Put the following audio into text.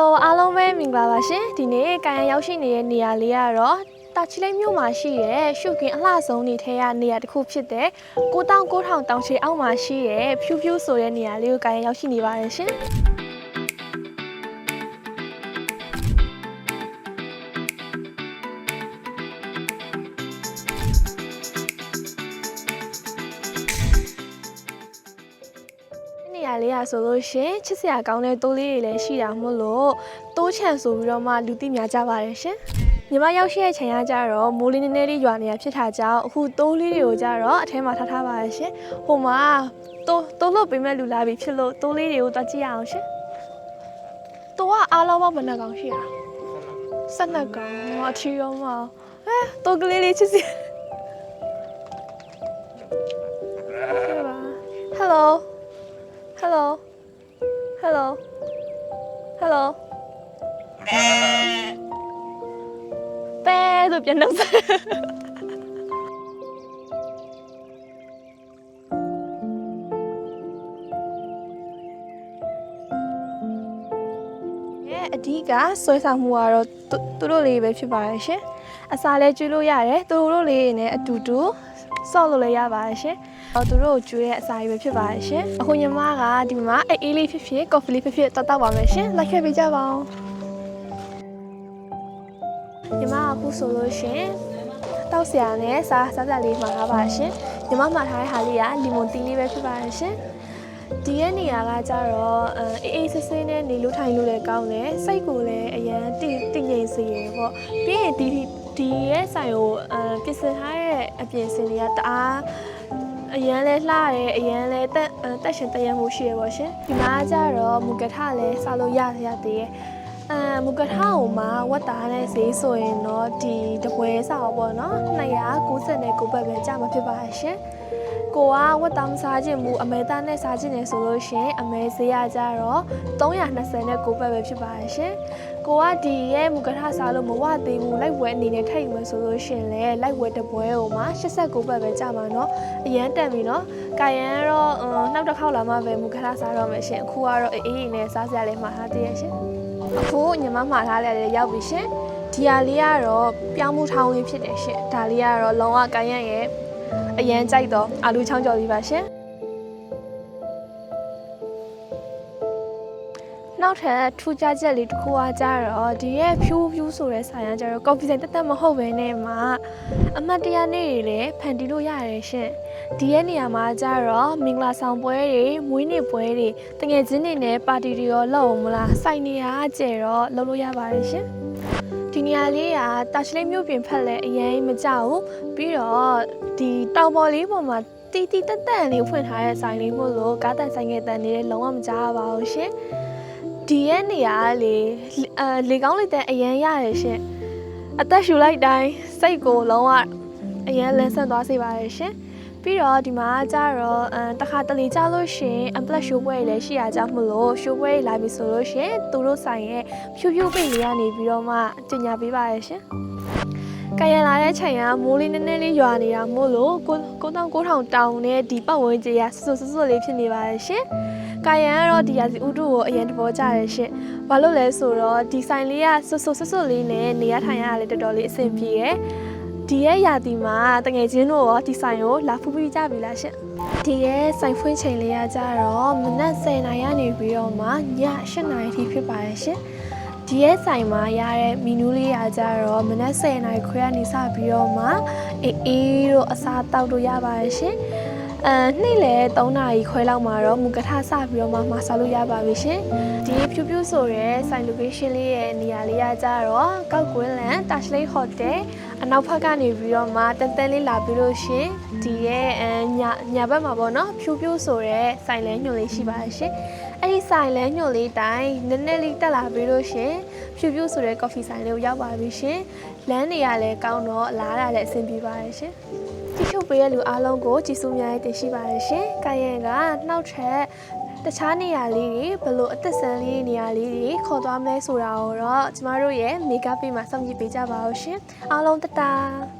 Hello အားလုံးပဲမင်္ဂလာပါရှင်ဒီနေ့ကာယံရောက်ရှိနေတဲ့နေရာလေးကတော့တာချီလိတ်မြို့မှာရှိတဲ့ရှုကင်အလှဆုံးနေထဲကနေရာတစ်ခုဖြစ်တဲ့9900တောင်ချေအောက်မှာရှိတဲ့ဖြူဖြူဆိုတဲ့နေရာလေးကိုကာယံရောက်ရှိနေပါတယ်ရှင် လေးอ่ะဆိုလို့ရှင်ချစ်စရာကောင်းတဲ့တိုးလေးတွေလည်းရှိတာမို့လို့တိုးချန်ဆိုပြီးတော့မှလူသိများကြပါတယ်ရှင်ညီမရောက်ရှိတဲ့ချိန်ကကြတော့မိုးလေးနည်းနည်းလေးရွာနေတာဖြစ်တာကြောင့်အခုတိုးလေးတွေကိုကြတော့အထဲမှာထားထားပါရရှင်ဟိုမှာတိုးတိုးလို့ပေးမဲ့လူလာပြီဖြစ်လို့တိုးလေးတွေကိုတွားကြည့်ရအောင်ရှင်တိုးကအားလုံးပေါင်းဘယ်နှကောင်ရှိတာ12ကောင်အထီရောမအဲတိုးကလေးလေးချစ်စရာ Hello Hello ပဲဆိုပြန်တော့စားရဲ့အဓိကဆွဲဆောင်မှုကတော့သူသူတို့လေးပဲဖြစ်ပါတယ်ရှင်အစာလဲကျွေးလို့ရတယ်သူတို့လေးတွေနဲ့အတူတူဆော့လို့လည်းရပါတယ်ရှင်အော်သူတို့ကိုကျွေးတဲ့အစာကြီးပဲဖြစ်ပါတယ်ရှင်အခုညီမကဒီမှာအေးအေးလေးဖြစ်ဖြစ်ကော်ဖီလေးဖြစ်ဖြစ်တောက်တောက်ပါမယ်ရှင်လိုက်ခဲ့ပေးကြပါဦးညီမက အခုဆိုလို့ရှင်တောက်ဆရာနဲ့စားစားစားလေးမှာထားပါရှင်ညီမမှာထားတဲ့ဟာလေးကလီမွန်တီးလေးပဲဖြစ်ပါတယ်ရှင်ဒီရဲ့နေရာကကြတော့အဲအေးအေးဆေးဆေးနဲ့နေလို့ထိုင်လို့လည်းကောင်းတယ်စိတ်ကိုလည်းအရန်တည်တည်ငြိမ်စေရပေါ့ပြီးရင်ဒီဒီဒီရဲ့ဆိုင်ကိုအဲပြင်ဆင်ထားတဲ့အပြင်စင်တွေကတအားအရန်လဲလှတယ်အရန်လဲတက်အဲတက်ရှင်တရံမှုရှိရပေါ့ရှင်ဒီမှာကကြတော့မူကထလည်းစားလို့ရရသေးရဲ့ အဲမူကထကိုမှဝတ်သားနဲ့ဈေးဆိုရင်တော့ဒီတပွဲစားပေါ့နော်290ပဲကြာမှာဖြစ်ပါရှင် ကိုကဝတ်သားမစားခြင်းမူအမဲသားနဲ့စားခြင်းနေဆိုလို့ရှရင်အမဲဈေးရကြတော့320နဲ့ကိုပဲပဲဖြစ်ပါတယ်ရှင်။ကိုကဒီရဲ့မူကထစားလို့မဝသေးဘူးလိုက်ဝဲအနေနဲ့ထည့်ယူမယ်ဆိုလို့ရှရင်လေလိုက်ဝဲတပွဲဟိုမှာ89ပဲပဲကြာမှာเนาะအရန်တန်ပြီเนาะ။ကာယန်ကတော့အင်းနောက်တစ်ခေါက်လာမှပဲမူကထစားတော့မယ်ရှင်။အခုကတော့အေးအေးနဲ့စားစရာလေးမှာထားသေးရဲ့ရှင်။ အခုညီမမှာထားလေးရောက်ပြီရှင်။ဒီဟာလေးကတော့ပြောင်းမှုထောင်းလေးဖြစ်တယ်ရှင်။ဒါလေးကတော့လုံးဝကာယန်ရဲ့အရန်ကြိုက်တော့အာလူချောင်းကြော်လေးပါရှင် နောက်ထပ်ထူးခြားချက်လေးတစ်ခုကကြတော့ဒီရဲ့ဖြူးဖြူးဆိုတဲ့ဆိုင်ကကြတော့ကော်ဖီဆိုင်တက်တက်မဟုတ်ဘဲနဲ့မှာအမတ်တရားနေ့တွေလည်းဖန်တီးလို့ရတယ်ရှင်ဒီရဲ့နေရာမှာကြတော့မင်္ဂလာဆောင်ပွဲတွေမွေးနေ့ပွဲတွေတငယ်ချင်းတွေနဲ့ပါတီတွေရောလုပ်အောင်မလားစိုက်နေရကျဲတော့လုပ်လို့ရပါတယ်ရှင်ဒီနေရာလေးကတာချလိတ်မြို့ပြင်ဖက်လဲအရင်မကြဘူးပြီးတော့ဒီတောင်ပေါ်လေးပေါ်မှာတီတီတက်တက်လေးဖွင့်ထားတဲ့ဆိုင်လေးမို့လို့ကားတန်ဆိုင်ငယ်တန်နေလုံးဝမကြားရပါဘူးရှင် ဒီရဲ့နေရာကလေအဲလေကောင်းလေတန်အရင်ရတယ်ရှင်အသက်ရှူလိုက်တိုင်းစိတ်ကိုလုံးဝအရင်လန်းဆန်းသွားစေပါတယ်ရှင်ပြီးတော့ဒီမှာကျတော့အမ်တခါတလေကြလို့ရှရင်အပလက်ရှိုးပွဲတွေလည်းရှိရကြမလို့ရှိုးပွဲတွေလာပြီဆိုလို့ရှရင်သူတို့ဆိုင်ရဲ့ဖြူဖြူပိတ်လေးကနေပြီးတော့မှတင်ညာပေးပါရရှင်။ကရလာတဲ့ချိန်ကမိုးလေးနည်းနည်းလေးရွာနေတာမို့လို့ကို9900တောင်နဲ့ဒီပတ်ဝန်းကျင်ကဆွဆွဆွလေးဖြစ်နေပါရရှင်။ ကာယံကတော့ဒီရာစီဥတုကိုအရင်တဘောကြရရှင်။ဘာလို့လဲဆိုတော့ဒီဆိုင်လေးကဆွဆွဆွဆွလေးနဲ့နေရထိုင်ရတာလည်းတော်တော်လေးအဆင်ပြေရယ်။ဒီရဲ့ရာသီမှာတငယ်ချင်းတို့ရောဒီဆိုင်ကိုလာဖူးပြီးကြပြီလားရှင်။ဒီရဲ့ဆိုင်ဖွင့်ချိန်လေးကကြတော့မနက်10:00နာရီကနေပြီးတော့မှည8:00နာရီထိဖြစ်ပါရဲ့ရှင်။ဒီရဲ့ဆိုင်မှာရတဲ့မီနူးလေးကကြတော့မနက်10:00နာရီခွဲကနေစပြီးတော့မှအေးအေးတို့အစားတောက်လို့ရပါရဲ့ရှင်။ အဲနေ့လေ3နာရီခွဲလောက်မှာတော့မူကထစပြီးတော့မှမစားလို့ရပါပြီရှင်ဒီဖြူဖြူဆိုရဲဆိုင် location လေးရဲ့နေရာလေးကကြတော့ကောက်ကွင်းလန်တာချလိတ်ဟိုတယ်အနောက်ဘက်ကနေပြီးတော့မှတန်တန်လေးလာပြီးလို့ရှင်ဒီရဲ့အညာညာဘက်မှာပေါ့နော်ဖြူဖြူဆိုရဲဆိုင်လဲညွန်လေးရှိပါတယ်ရှင် အဲ့ဒီဆိုင်လဲညွန်လေးတိုင်းနည်းနည်းလေးတက်လာပြီးလို့ရှင်ဖြူဖြူဆိုရဲ coffee ဆိုင်လေးကိုရောက်ပါပြီရှင်လမ်းတွေကလည်းကောင်းတော့အလားအလာလည်းအဆင်ပြေပါတယ်ရှင်ကြည့်ရှုပေးတဲ့လူအားလုံးကိုကြည်စုများရေးတင်ရှိပါတယ်ရှင်။ကာယံကနှောက်ထက်တခြားနေရာလေးတွေဘလို့အသက်ဆန်းလေးနေရာလေးတွေခေါ်သွားမလဲဆိုတာကိုတော့ကျမတို့ရဲ့ make up ပေးမှာစောင့်ကြည့်ပေးကြပါဦးရှင်။အားလုံးတတား